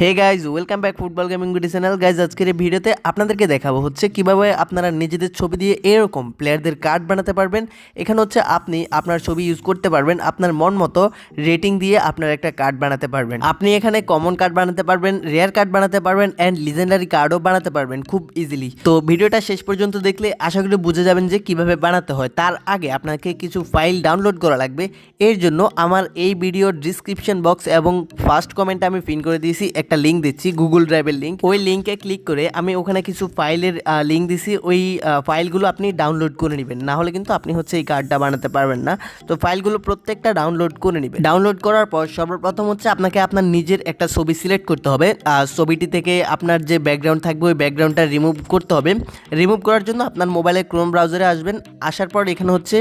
Hey guys welcome back football gaming video channel guys আজকের এই ভিডিওতে আপনাদেরকে দেখাবো হচ্ছে কীভাবে আপনারা নিজেদের ছবি দিয়ে এরকম প্লেয়ারদের কার্ড বানাতে পারবেন। এখানে হচ্ছে আপনি আপনার ছবি ইউজ করতে পারবেন। আপনার মন মতো রেটিং দিয়ে আপনার একটা কার্ড বানাতে পারবেন। আপনি এখানে কমন কার্ড বানাতে পারবেন রেয়ার কার্ড বানাতে পারবেন অ্যান্ড লিজেন্ডারি কার্ডও বানাতে পারবেন খুব ইজিলি তো ভিডিওটা শেষ পর্যন্ত দেখলে আশা করি বুঝে যাবেন যে কীভাবে বানাতে হয়। তার আগে আপনাকে কিছু ফাইল ডাউনলোড করা লাগবে। এর জন্য আমার এই ভিডিওর ডিসক্রিপশন বক্স এবং ফার্স্ট কমেন্টে আমি পিন করে দিয়েছি। একটা লিঙ্ক দিচ্ছি গুগল ড্রাইভের লিঙ্ক ওই লিঙ্কে ক্লিক করে আমি ওখানে কিছু ফাইলের লিঙ্ক দিছি। ওই ফাইলগুলো আপনি ডাউনলোড করে নেবেন। না হলে কিন্তু আপনি হচ্ছে এই কার্ডটা বানাতে পারবেন না। তো ফাইলগুলো প্রত্যেকটা ডাউনলোড করে নেবেন। ডাউনলোড করার পর সর্বপ্রথম হচ্ছে আপনাকে আপনার নিজের একটা ছবি সিলেক্ট করতে হবে। ছবিটি থেকে আপনার যে ব্যাকগ্রাউন্ড থাকবে, ওই ব্যাকগ্রাউন্ডটা রিমুভ করতে হবে। রিমুভ করার জন্য আপনার মোবাইলে ক্রোম ব্রাউজারে আসবেন। আসার পর এখানে হচ্ছে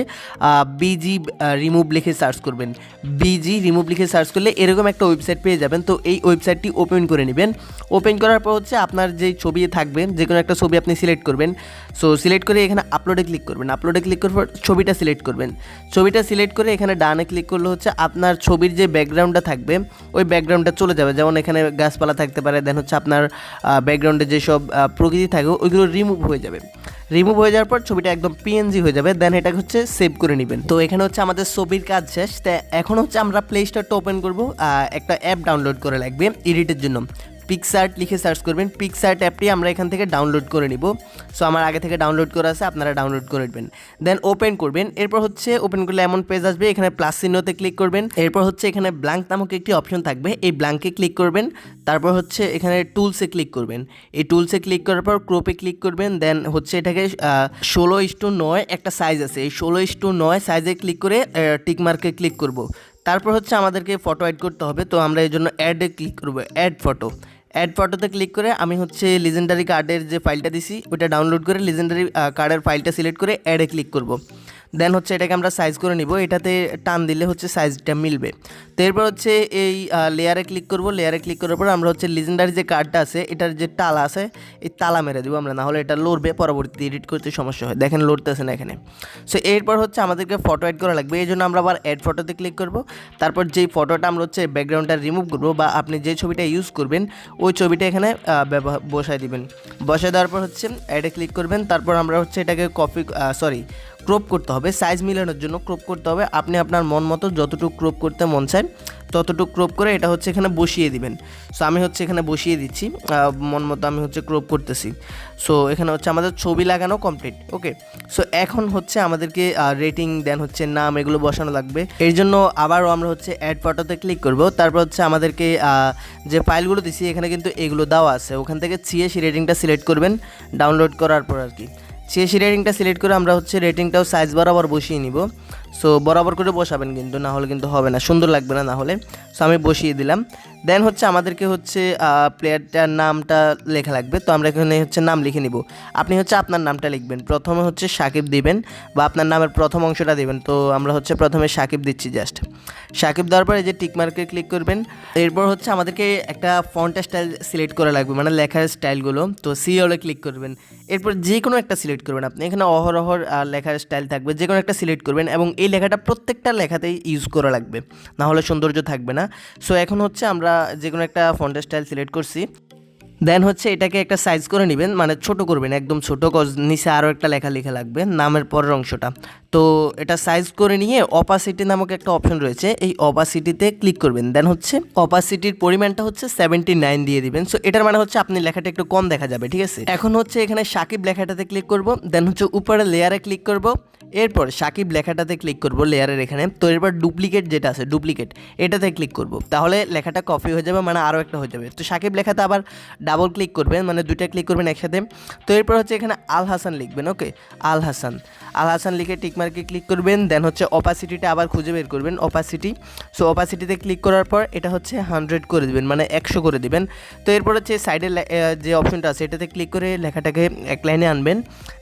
বিজি রিমুভ লিখে সার্চ করবেন। বিজি রিমুভ লিখে সার্চ করলে এরকম একটা ওয়েবসাইট পেয়ে যাবেন। তো এই ওয়েবসাইটটি ওপেন করে নেবেন। ওপেন করার পর হচ্ছে আপনার যেই ছবি থাকবে যে কোনো একটা ছবি আপনি সিলেক্ট করবেন। সো সিলেক্ট করে এখানে আপলোডে ক্লিক করবেন। আপলোডে ক্লিক করার পর ছবিটা সিলেক্ট করবেন। ছবিটা সিলেক্ট করে এখানে ডানে ক্লিক করলে হচ্ছে আপনার ছবির যে ব্যাকগ্রাউন্ডটা থাকবে, ওই ব্যাকগ্রাউন্ডটা চলে যাবে। যেমন এখানে গাছপালা থাকতে পারে দেন হচ্ছে আপনার ব্যাকগ্রাউন্ডে যেসব প্রকৃতি থাকবে ওইগুলো রিমুভ হয়ে যাবে। রিমুভ হয়ে যাওয়ার পর ছবিটা একদম পিএনজি হয়ে যাবে দেন এটা হচ্ছে সেভ করে নেবেন। তো এখানে হচ্ছে আমাদের ছবির কাজ শেষ। তাই এখন হচ্ছে আমরা প্লে স্টোরটা ওপেন করব একটা অ্যাপ ডাউনলোড করে লাগবে এডিটের জন্য। পিকসার্ট লিখে সার্চ করবেন পিকসার্ট অ্যাপটি আমরা এখান থেকে ডাউনলোড করে নিব। সো আমার আগে থেকে ডাউনলোড করা আছে, আপনারা ডাউনলোড করে নেবেন। দেন ওপেন করবেন। এরপর হচ্ছে ওপেন করলে এমন পেজ আসবে, এখানে প্লাস চিহ্নতে ক্লিক করবেন। এরপর হচ্ছে, এখানে ব্ল্যাঙ্ক নামক একটি অপশন থাকবে, এই ব্ল্যাঙ্কে ক্লিক করবেন। তারপর হচ্ছে, এখানে টুলসে ক্লিক করবেন। এই টুলসে ক্লিক করার পর ক্রোপে ক্লিক করবেন। দেন হচ্ছে এটাকে ষোলো ইস্টু নয় একটা সাইজ আছে। এই ষোলো ইস্টু নয় সাইজে ক্লিক করে টিকমার্কে ক্লিক করব। তারপর হচ্ছে, আমাদেরকে ফটো অ্যাড করতে হবে। তো আমরা এই জন্য অ্যাডে ক্লিক করব। অ্যাড ফটো অ্যাড ফটোতে ক্লিক করে আমি হচ্ছে লিজেন্ডারি কার্ডের যে ফাইলটা দিছি ওটা ডাউনলোড করে লিজেন্ডারি কার্ডের ফাইলটা সিলেক্ট করে অ্যাডে ক্লিক করব। দেন হচ্ছে এটাকে আমরা সাইজ করে নিব। এটাতে টান দিলে হচ্ছে সাইজটা মিলবে। তো এরপর হচ্ছে এই লেয়ারে ক্লিক করব। লেয়ারে ক্লিক করার পর আমরা হচ্ছে লিজেন্ডারি যে কার্ডটা আছে, এটার যে তালা আছে, এই তালা মেরে দেবো আমরা। না হলে এটা লড়বে, পরবর্তীতে এডিট করতে সমস্যা হয়। দেখেন লড়তেছে না এখানে। সো এরপর হচ্ছে আমাদেরকে ফটো অ্যাড করা লাগবে। এই জন্য আমরা আবার অ্যাড ফটোতে ক্লিক করব। তারপর যেই ফটোটা আমরা হচ্ছে ব্যাকগ্রাউন্ডটা রিমুভ করব বা আপনি যে ছবিটা ইউজ করবেন, ওই ছবিটা এখানে বসায় দিবেন। বসায় দেওয়ার পর হচ্ছে অ্যাডে ক্লিক করবেন। তারপর আমরা হচ্ছে এটাকে কপি সরি ক্রপ করতে হবে, সাইজ মিলানোর জন্য ক্রপ করতে হবে। আপনি আপনার মন মতো যতটুকু ক্রপ করতে মন চায়, ততটুকু ক্রপ করে এটা হচ্ছে এখানে বসিয়ে দিবেন। সো আমি হচ্ছে এখানে বসিয়ে দিচ্ছি মন মতো আমি হচ্ছে ক্রপ করতেছি। সো এখানে হচ্ছে আমাদের ছবি লাগানো কমপ্লিট ওকে সো এখন হচ্ছে আমাদেরকে রেটিং দেন হচ্ছে নাম, এগুলো বসানো লাগবে। এর জন্য আবারও আমরা হচ্ছে অ্যাড ফটোতে ক্লিক করব। তারপর হচ্ছে আমাদেরকে যে ফাইলগুলো দিছি, এখানে কিন্তু এগুলো দেওয়া আছে। ওখান থেকে সিএসি রেটিংটা সিলেক্ট করবেন ডাউনলোড করার পর আর কি। সিএসি রেটিংটা সিলেক্ট করে আমরা হচ্ছে রেটিংটাও সাইজ বরাবর বসিয়ে নিব। সো বরাবর করে বসাবেন কিন্তু না হলে কিন্তু হবে না, সুন্দর লাগবে না না হলে সো আমি বসিয়ে দিলাম। দেন হচ্ছে আমাদেরকে হচ্ছে প্লেয়ারটার নামটা লেখা লাগবে। তো আমরা এখানে হচ্ছে নাম লিখে নিব। আপনি হচ্ছে আপনার নামটা লিখবেন। প্রথমে হচ্ছে সাকিব দিবেন বা আপনার নামের প্রথম অংশটা দিবেন। তো আমরা হচ্ছে প্রথমে সাকিব দিচ্ছি জাস্ট সাকিব দেওয়ার পরে যে টিক মার্কে ক্লিক করবেন। এরপর হচ্ছে আমাদেরকে একটা ফন্ট স্টাইল সিলেক্ট করা লাগবে মানে লেখার স্টাইলগুলো তো সি হলে ক্লিক করবেন। এরপর যে কোনো একটা সিলেক্ট করবেন আপনি। এখানে অহরহর লেখার স্টাইল থাকবে। যে কোনো একটা সিলেক্ট করবেন এবং এই লেখাটা প্রত্যেকটা লেখাতেই ইউজ করা লাগবে। না হলে সৌন্দর্য থাকবে না। সো এখন হচ্ছে আমরা যে কোনো একটা ফন্টের স্টাইল সিলেক্ট করছি। দেন হচ্ছে এটাকে একটা সাইজ করে নেবেন মানে ছোট করবেন, একদম ছোট কজ নিচে আরও একটা লেখা লেখা লাগবে, নামের পরের অংশটা। তো এটা সাইজ করে নিয়ে অপাসিটি নামক একটা অপশন রয়েছে, এই অপাসিটিতে ক্লিক করবেন। দেন হচ্ছে অপাসিটির পরিমাণটা হচ্ছে সেভেন্টি নাইন দিয়ে দিবেন। সো এটার মানে হচ্ছে আপনি লেখাটা একটু কম দেখা যাবে, ঠিক আছে? এখন হচ্ছে এখানে সাকিব লেখাটাতে ক্লিক করব দেন হচ্ছে উপরে লেয়ারে ক্লিক করব, এরপর সাকিব লেখাটাতে ক্লিক করব লেয়ারের এখানে। তো এরপর ডুপ্লিকেট যেটা আছে ডুপ্লিকেট এটাতে ক্লিক করব। তাহলে লেখাটা কপি হয়ে যাবে মানে আরও একটা হয়ে যাবে। তো সাকিব লেখাতে আবার ডাবল ক্লিক করবেন মানে দুইটা ক্লিক করবেন একসাথে। তো এরপর হচ্ছে এখানে আল হাসান লিখবেন ওকে আল হাসান। আল হাসান লিখে টিকমার্কে ক্লিক করবেন দেন হচ্ছে অপাসিটিটা আবার খুঁজে বের করবেন অপাসিটি সো অপাসিটিতে ক্লিক করার পর এটা হচ্ছে হান্ড্রেড করে দিবেন মানে একশো করে দিবেন। তো এরপর হচ্ছে সাইডে যে অপশনটা আছে, এটাতে ক্লিক করে লেখাটাকে এক লাইনে আনবেন।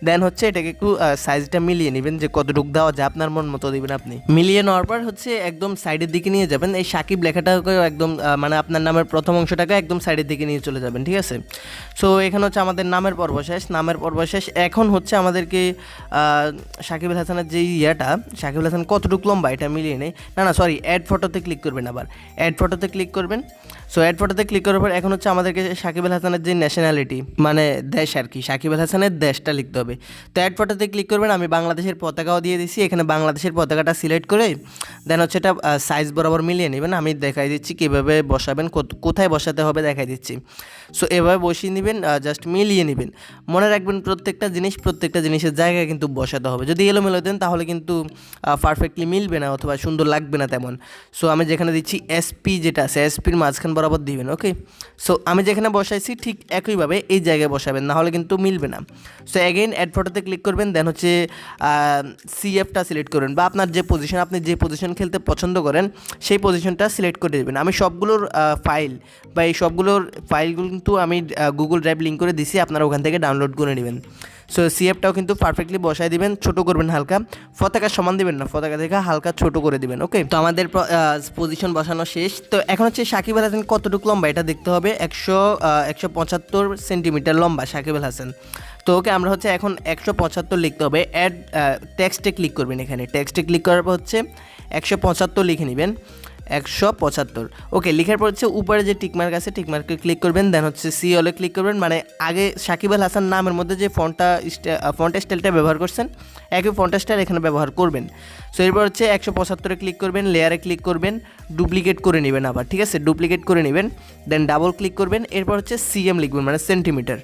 দেন হচ্ছে এটাকে একটু সাইজটা মিলিয়ে নেবেন, যে কতটুকু দেওয়া যায়, আপনার মন মতো দিবেন আপনি। মিলিয়ে নেওয়ার পর হচ্ছে একদম সাইডের দিকে নিয়ে যাবেন, এই সাকিব লেখাটাকেও একদম মানে আপনার নামের প্রথম অংশটাকে একদম সাইডের দিকে নিয়ে চলে যাবেন, ঠিক আছে? সো এখানে হচ্ছে আমাদের নামের পর্ব শেষ। নামের পর্ব শেষ। এখন হচ্ছে আমাদেরকে আহ, সাকিব আল হাসানের যে ইয়েটা সাকিবুল হাসান কতটুকু লম্বা এটা মিলিয়ে নেই। না না সরি অ্যাড ফটোতে ক্লিক করবেন আবার। অ্যাড ফটোতে ক্লিক করবেন। সো অ্যাড ফটোতে ক্লিক করার পর এখন হচ্ছে আমাদেরকে সাকিব আল হাসানের যে ন্যাশনালিটি মানে দেশ আর কি সাকিব আল হাসানের দেশটা লিখতে হবে। তো অ্যাড ফটোতে ক্লিক করবেন আমি বাংলাদেশের পতাকাও দিয়ে দিচ্ছি এখানে বাংলাদেশের পতাকাটা সিলেক্ট করে দেন হচ্ছে এটা সাইজ বরাবর মিলিয়ে নেবেন। আমি দেখাই দিচ্ছি কীভাবে বসাবেন কোথ- কোথায় বসাতে হবে দেখাই দিচ্ছি। সো এভাবে বসিয়ে নেবেন জাস্ট মিলিয়ে নেবেন। মনে রাখবেন প্রত্যেকটা জিনিস প্রত্যেকটা জিনিসের জায়গায় কিন্তু বসাতে হবে। যদি এলোমেলো দেন তাহলে কিন্তু পারফেক্টলি মিলবে না অথবা সুন্দর লাগবে না তেমন। সো আমি যেখানে দিচ্ছি এসপি যেটা আছে এসপির মাঝখান বরাবর দিবেন ওকে সো আমি যেখানে বসাইছি ঠিক একইভাবে এই জায়গায় বসাবেন, না হলে কিন্তু মিলবে না। সো অ্যাগেন অ্যাড ফটোতে ক্লিক করবেন দেন হচ্ছে সিএফটা সিলেক্ট করবেন বা আপনার যে পজিশন আপনি যে পজিশন খেলতে পছন্দ করেন, সেই পজিশনটা সিলেক্ট করে দেবেন। আমি সবগুলোর ফাইল বা এই সবগুলোর ফাইলগুলো কিন্তু আমি গুগল ড্রাইভ লিঙ্ক করে দিছি, আপনারা ওখান থেকে ডাউনলোড করে নেবেন। সো সিএফটাও কিন্তু পারফেক্টলি বসায় দিবেন, ছোট করবেন হালকা। পতাকা সমান দিবেন না পতাকা থেকে হালকা ছোট করে দিবেন ওকে তো আমাদের পজিশন বসানো শেষ। তো এখন হচ্ছে সাকিব আল হাসান কতটুকু লম্বা, এটা দেখতে হবে। একশো একশো পঁচাত্তর সেন্টিমিটার লম্বা সাকিব আল হাসান। তো ওকে, আমরা হচ্ছে এখন একশো পঁচাত্তর লিখতে হবে। অ্যাড টেক্সটে ক্লিক করবেন এখানে। টেক্সটে ক্লিক করার পর হচ্ছে একশো পঁচাত্তর লিখে নেবেন। একশো পঁচাত্তর। ওকে, লিখার পর হচ্ছে উপরে যে টিকমার্ক আছে টিকমার্কে ক্লিক করবেন দেন হচ্ছে সি হলে ক্লিক করবেন মানে আগে সাকিব আল হাসান নামের মধ্যে যে ফন্টটা ফন্ট স্টাইলটা ব্যবহার করছেন, একই ফন্ট স্টাইল এখানে ব্যবহার করবেন। সো এরপর হচ্ছে একশো পঁচাত্তরে ক্লিক করবেন লেয়ারে ক্লিক করবেন ডুপ্লিকেট করে নেবেন আবার, ঠিক আছে? ডুপ্লিকেট করে নেবেন দেন ডাবল ক্লিক করবেন, এরপর হচ্ছে সিএম লিখবেন মানে সেন্টিমিটার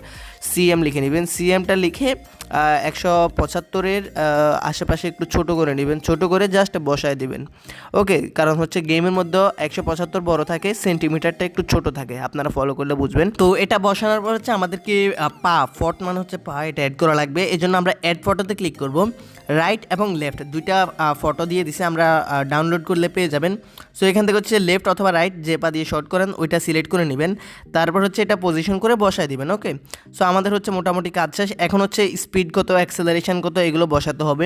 সিএম লিখে নেবেন। সিএমটা লিখে একশো পঁচাত্তরের আশেপাশে একটু ছোট করে নেবেন। ছোট করে জাস্ট বসায় দিবেন। ওকে কারণ হচ্ছে গেমের মধ্যে একশো পঁচাত্তর বড় থাকে সেন্টিমিটারটা একটু ছোট থাকে। আপনারা ফলো করলে বুঝবেন। তো এটা বসানোর পর হচ্ছে আমাদেরকে পা ফট মানে হচ্ছে পা, এটা অ্যাড করা লাগবে। এই জন্য আমরা অ্যাড ফটোতে ক্লিক করব। রাইট এবং লেফট দুইটা ফটো দিয়ে দিছে। আমরা ডাউনলোড করলে পেয়ে যাবেন। সো এখান থেকে হচ্ছে লেফট অথবা রাইট যে পা দিয়ে শর্ট করেন, ওইটা সিলেক্ট করে নেবেন। তারপর হচ্ছে এটা পজিশন করে বসায় দিবেন ওকে সো আমাদের হচ্ছে মোটামুটি কাজ শেষ। এখন হচ্ছে স্পিড কত অ্যাক্সেলারেশন কত, এগুলো বসাতে হবে।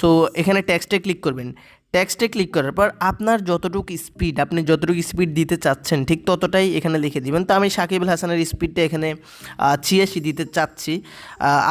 সো এখানে টেক্সটে ক্লিক করবেন। টেক্সটে ক্লিক করার পর আপনার যতটুকু স্পিড আপনি যতটুকু স্পিড দিতে চাচ্ছেন, ঠিক ততটাই এখানে লিখে দিবেন। তো আমি সাকিব আল হাসানের স্পিডটা এখানে ছিয়াশি দিতে চাচ্ছি।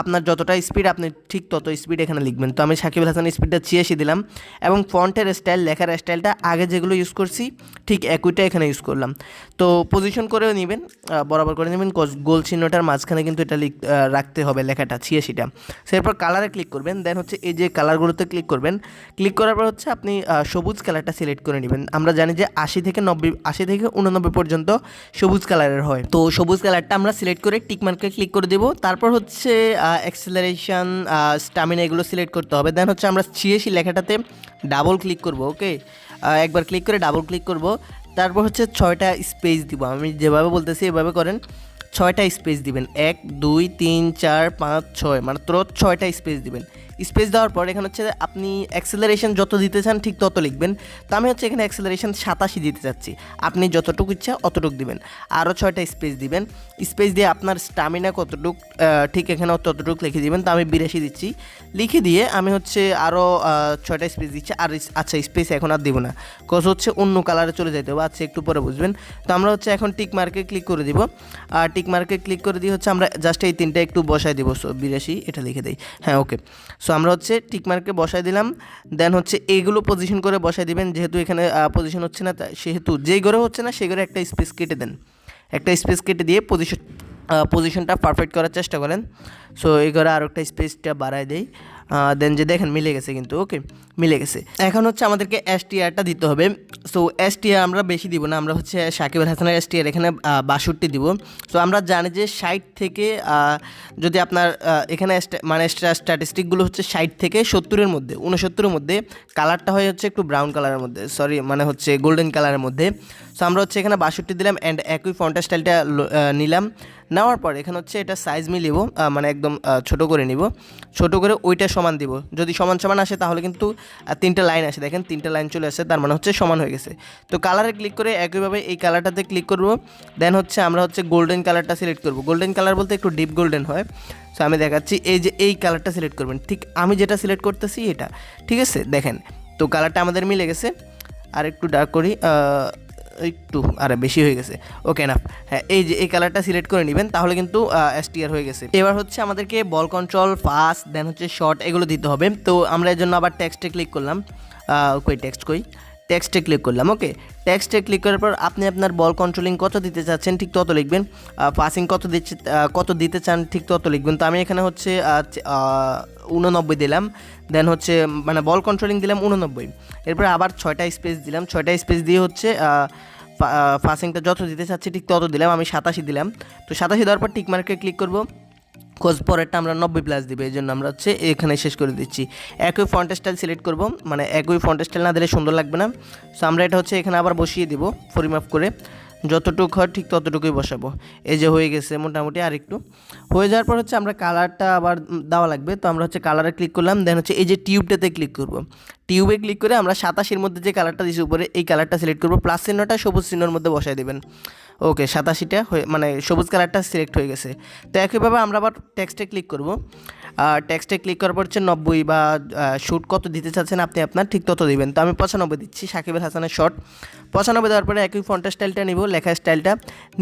আপনার যতটা স্পিড আপনি ঠিক তত স্পিড এখানে লিখবেন। তো আমি সাকিব আল হাসানের স্পিডটা ছিয়াশি দিলাম এবং ফন্টের স্টাইল লেখার স্টাইলটা আগে যেগুলো ইউজ করছি, ঠিক একইটা এখানে ইউজ করলাম। তো পজিশন করেও নেবেন বরাবর করে নেবেন গোল চিহ্নটার মাঝখানে কিন্তু এটা লিখ রাখতে হবে লেখাটা ছিয়াশিটা। সেরপর কালারে ক্লিক করবেন দেন হচ্ছে এই যে কালারগুলোতে ক্লিক করবেন ক্লিক করার পর হচ্ছে আপনি আহ, সবুজ কালারটা সিলেক্ট করে নেবেন। আমরা জানি যে আশি থেকে নব্বই আশি থেকে উননব্বই পর্যন্ত সবুজ কালারের হয়। তো সবুজ কালারটা আমরা সিলেক্ট করে টিক মার্কে ক্লিক করে দেবো। তারপর হচ্ছে অ্যাক্সেলারেশন স্টামিনা এগুলো সিলেক্ট করতে হবে। দেন হচ্ছে আমরা ছিয়াশি লেখাটাতে ডাবল ক্লিক করব ওকে একবার ক্লিক করে ডাবল ক্লিক করব। তারপর হচ্ছে ছয়টা স্পেস দিব। আমি যেভাবে বলতেছি এভাবে করেন। ছয়টা স্পেস দিবেন। এক দুই তিন চার পাঁচ ছয়। মাত্র ছয়টা স্পেস দিবেন। স্পেস দেওয়ার পর এখানে হচ্ছে আপনি অ্যাক্সেলারেশন যত দিতে চান ঠিক তত লিখবেন। তো আমি হচ্ছে এখানে অ্যাক্সেলারেশন সাতাশি দিতে চাচ্ছি। আপনি যতটুকু ইচ্ছা অতটুকু দিবেন। আরও ছয়টা স্পেস দিবেন। স্পেস দিয়ে আপনার স্টামিনা কতটুক ঠিক এখানে ততটুকু লিখে দিবেন। তো আমি বিরাশি দিচ্ছি। লিখে দিয়ে আমি হচ্ছে আরও ছয়টা স্পেস দিচ্ছি। আর আচ্ছা স্পেস এখন আর দিব না। কজ হচ্ছে অন্য কালারে চলে যেতে হবে। আচ্ছা একটু পরে বুঝবেন। তো আমরা হচ্ছে এখন টিক মার্কে ক্লিক করে দিব। আর টিক মার্কে ক্লিক করে দিয়ে হচ্ছে আমরা জাস্ট এই তিনটা একটু বসায় দিব। সো বিরাশি, এটা লিখে দিই। হ্যাঁ ওকে সো আমরা হচ্ছে টিকমার্কে বসায় দিলাম। দেন হচ্ছে এইগুলো পজিশন করে বসায় দিবেন, যেহেতু এখানে পজিশন হচ্ছে না সেহেতু যেই ঘরে হচ্ছে না, সেই ঘরে একটা স্পেস কেটে দেন। একটা স্পেস কেটে দিয়ে পজিশন পজিশনটা পারফেক্ট করার চেষ্টা করেন। সো এই ঘরে আরও একটা স্পেসটা বাড়ায় দেয় দেন যে দেখেন মিলে গেছে কিন্তু ওকে মিলে গেছে। এখন হচ্ছে আমাদেরকে এস টিআরটা দিতে হবে। সো এস টিআর আমরা বেশি দিব না, আমরা হচ্ছে সাকিব আল হাসানের এস টিআর এখানে বাষট্টি দিব। সো আমরা জানি যে ষাট থেকে যদি আপনার এখানে মানে স্ট্যাটিস্টিকগুলো হচ্ছে ষাট থেকে সত্তরের মধ্যে উনসত্তরের মধ্যে, কালারটা হয় হচ্ছে একটু ব্রাউন কালারের মধ্যে, সরি মানে হচ্ছে গোল্ডেন কালারের মধ্যে। সো আমরা হচ্ছে এখানে বাষট্টি দিলাম অ্যান্ড একই ফন্টার স্টাইলটা নিলাম। নেওয়ার পর এখানে হচ্ছে এটা সাইজ মিলিব মানে একদম ছোট করে নিব। ছোট করে ওইটা সমান দিব। যদি সমান সমান আসে তাহলে কিন্তু তিনটা লাইন আসে দেখেন তিনটা লাইন চলে আসে তার মানে হচ্ছে সমান হয়ে গেছে। তো কালারে ক্লিক করে একইভাবে এই কালারটাতে ক্লিক করব দেন হচ্ছে আমরা হচ্ছে গোল্ডেন কালারটা সিলেক্ট করব। গোল্ডেন কালার বলতে একটু ডিপ গোল্ডেন হয় সো আমি দেখাচ্ছি এই যে এই কালারটা সিলেক্ট করবেন। ঠিক আমি যেটা সিলেক্ট করতেছি এটা, ঠিক আছে? দেখেন, তো কালারটা আমাদের মিলে গেছে। আর একটু ডার্ক করি একটু, আরে বেশি হয়ে গেছে। ওকে না হ্যাঁ এই যে, এই কালারটা সিলেক্ট করে নেবেন, তাহলে কিন্তু এসটিআর হয়ে গেছে। এবার হচ্ছে আমাদেরকে বল কন্ট্রোল ফাস্ট দেন হচ্ছে শর্ট এগুলো দিতে হবে। তো আমরা এর জন্য আবার টেক্সটে ক্লিক করলাম। কই টেক্সট কই? টেক্সটে ক্লিক করলাম ওকে টেক্সটে ক্লিক করার পর আপনি আপনার বল কন্ট্রোলিং কত দিতে চাচ্ছেন, ঠিক তত লিখবেন। পাসিং কত দিচ্ছে কত দিতে চান, ঠিক তত লিখবেন। তো আমি এখানে হচ্ছে উননব্বই দিলাম দেন হচ্ছে মানে বল কন্ট্রোলিং দিলাম উননব্বই এরপর আবার ছয়টা স্পেস দিলাম, ছয়টা স্পেস দিয়ে হচ্ছে পাসিংটা যত দিতে চাচ্ছি, ঠিক তত দিলাম, আমি সাতাশি দিলাম। তো সাতাশি দেওয়ার পর টিক মার্কে ক্লিক করব। খোঁজ পরেরটা আমরা নব্বই প্লাস দিবে, এই জন্য আমরা হচ্ছে এখানে শেষ করে দিচ্ছি। একই ফন্ট স্টাইল সিলেক্ট করব মানে একই ফন্ট স্টাইল না দিলে সুন্দর লাগবে না। সো আমরা এটা হচ্ছে এখানে আবার বসিয়ে দিব, পরিমাপ করে। যতটুকু হয় ঠিক ততটুকুই বসাবো। এই যে হয়ে গেছে মোটামুটি আর একটু হয়ে যাওয়ার পর হচ্ছে আমরা কালারটা আবার দেওয়া লাগবে। তো আমরা হচ্ছে কালারে ক্লিক করলাম দেন হচ্ছে এই যে টিউবটাতে ক্লিক করব। টিউবে ক্লিক করে আমরা সাতাশির মধ্যে যে কালারটা দিয়েছি উপরে, এই কালারটা সিলেক্ট করব। প্লাস চিহ্নটা সবুজ চিহ্নর মধ্যে বসাই দেবেন। ওকে সাতাশিটা হয়ে মানে সবুজ কালারটা সিলেক্ট হয়ে গেছে। তো একইভাবে আমরা আবার টেক্সটে ক্লিক করব। টেক্সটে ক্লিক করার পর হচ্ছে নব্বই বা শ্যুট কত দিতে চাচ্ছেন আপনি আপনার ঠিক তত দিবেন। তো আমি পঁচানব্বই দিচ্ছি সাকিব হাসানের শর্ট পঁচানব্বই দেওয়ার পরে একই ফন্টের স্টাইলটা নিব লেখার স্টাইলটা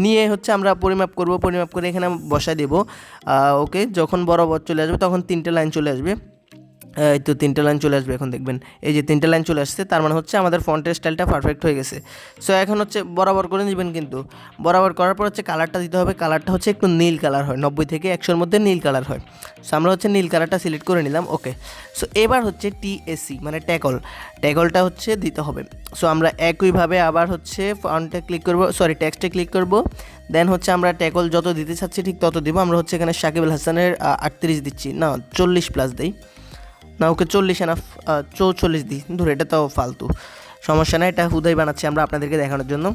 নিয়ে হচ্ছে আমরা পরিমাপ করব, পরিমাপ করে এখানে বসায় দেব। ওকে যখন বরাবর চলে আসবে তখন তিনটে লাইন চলে আসবে। এই তো তিনটে লাইন চলে আসবে এখন দেখবেন। এই যে তিনটে লাইন চলে আসছে, তার মানে হচ্ছে আমাদের ফন্টের স্টাইলটা পারফেক্ট হয়ে গেছে। সো এখন হচ্ছে বরাবর করে নেবেন কিন্তু, বরাবর করার পর হচ্ছে কালারটা দিতে হবে। কালারটা হচ্ছে একটু নীল কালার হয়, নব্বই থেকে একশোর মধ্যে নীল কালার হয়। সো আমরা হচ্ছে নীল কালারটা সিলেক্ট করে নিলাম ওকে সো এবার হচ্ছে টিএসি মানে ট্যাকল ট্যাকলটা হচ্ছে দিতে হবে। সো আমরা একইভাবে আবার হচ্ছে ফন্টে ক্লিক করব সরি টেক্সটে ক্লিক করব। দেন হচ্ছে আমরা ট্যাকল যত দিতে চাচ্ছি, ঠিক তত দিব। আমরা হচ্ছে এখানে সাকিব আল হাসানের আটত্রিশ দিচ্ছি। না, চল্লিশ প্লাস দিই। না, ওকে চল্লিশ এনাফ চৌচল্লিশ দিই। ধরে, এটা তো ফালতু। সমস্যা নাই, এটা হুদাই বানাচ্ছি আমরা আপনাদেরকে দেখানোর জন্য।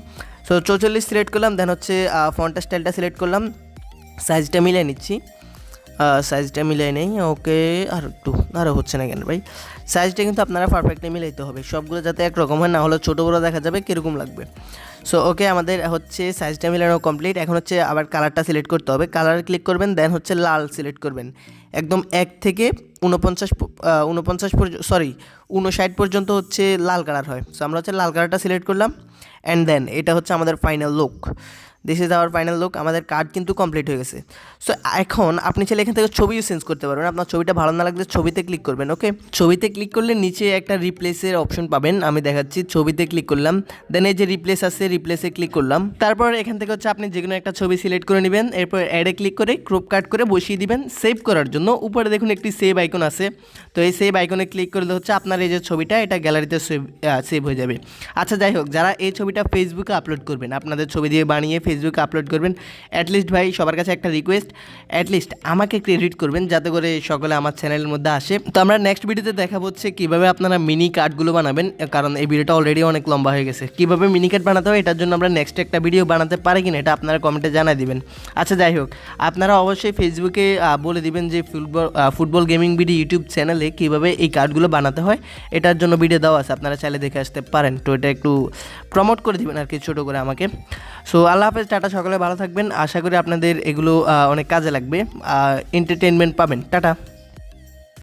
সো চৌচল্লিশ সিলেক্ট করলাম দেন হচ্ছে ফন্টের স্টাইলটা সিলেক্ট করলাম। সাইজটা মিলিয়ে নিচ্ছি। সাইজটা মিলিয়ে নেই, ওকে, আর একটু আরও হচ্ছে না কেন ভাই? সাইজটা কিন্তু আপনারা পারফেক্টলি মিলাইতে হবে। সবগুলো যাতে একরকম হয়, না হলে ছোটো বড়ো দেখা যাবে, কীরকম লাগবে। সো ওকে আমাদের হচ্ছে সাইজটা মিলানো কমপ্লিট এখন হচ্ছে আবার কালারটা সিলেক্ট করতে হবে। কালার ক্লিক করবেন দেন হচ্ছে লাল সিলেক্ট করবেন। একদম এক থেকে উনপঞ্চাশ উনপঞ্চাশ সরি উনষাট পর্যন্ত হচ্ছে লাল কালার হয়। সো আমরা হচ্ছে লাল কালারটা সিলেক্ট করলাম। অ্যান্ড দেন এটা হচ্ছে আমাদের final look this is our final look আমাদের কার্ড কিন্তু কমপ্লিট হয়ে গেছে। সো এখন আপনি চাইলে এখান থেকে ছবিও চেঞ্জ করতে পারবেন। আপনার ছবিটা ভালো না লাগলে ছবিতে ক্লিক করবেন ওকে ছবিতে ক্লিক করলে নিচে একটা রিপ্লেসের অপশন পাবেন। আমি দেখাচ্ছি, ছবিতে ক্লিক করলাম। দেন এই যে রিপ্লেস আছে রিপ্লেসে ক্লিক করলাম। তারপর এখান থেকে হচ্ছে আপনি যে কোনো একটা ছবি সিলেক্ট করে নেবেন। এরপর অ্যাডে ক্লিক করে ক্রপ কাট করে বসিয়ে দিবেন। সেভ করার জন্য উপরে দেখুন একটি সেভ আইকন আছে। তো এই সেভ আইকনে ক্লিক করলে হচ্ছে আপনার এই যে ছবিটা, এটা গ্যালারিতে সেভ সেভ হয়ে যাবে। আচ্ছা যাই হোক, যারা এই ছবিটা ফেসবুকে আপলোড করবেন, আপনাদের ছবি দিয়ে বানিয়ে ফেসবুকে আপলোড করবেন। অ্যাটলিস্ট ভাই, সবার কাছে একটা রিকোয়েস্ট অ্যাটলিস্ট আমাকে ক্রেডিট করবেন যাতে করে সকলে আমার চ্যানেলের মধ্যে আসে। তো আমরা নেক্সট ভিডিওতে দেখাবো হচ্ছে কীভাবে আপনারা মিনি কার্ডগুলো বানাবেন, কারণ এই ভিডিওটা অলরেডি অনেক লম্বা হয়ে গেছে। কীভাবে মিনি কার্ড বানাতে হয়, এটার জন্য আমরা নেক্সট একটা ভিডিও বানাতে পারি কিনা, এটা আপনারা কমেন্টে জানাই দিবেন। আচ্ছা যাই হোক, আপনারা অবশ্যই ফেসবুকে বলে দিবেন যে football football gaming video YouTube চ্যানেলে কীভাবে এই কার্ডগুলো বানাতে হয়, এটার জন্য ভিডিও দেওয়া আছে, আপনারা চাইলে দেখে আসতে পারেন। তো এটা একটু প্রমোট করে দিবেন আর কি, ছোটো করে আমাকে। সো আল্লাহ হাফেজ, টাটা, সকলে ভালো থাকবেন। আশা করি আপনাদের এগুলো অনেক কাজে লাগবে। এন্টারটেনমেন্ট পাবেন। টাটা।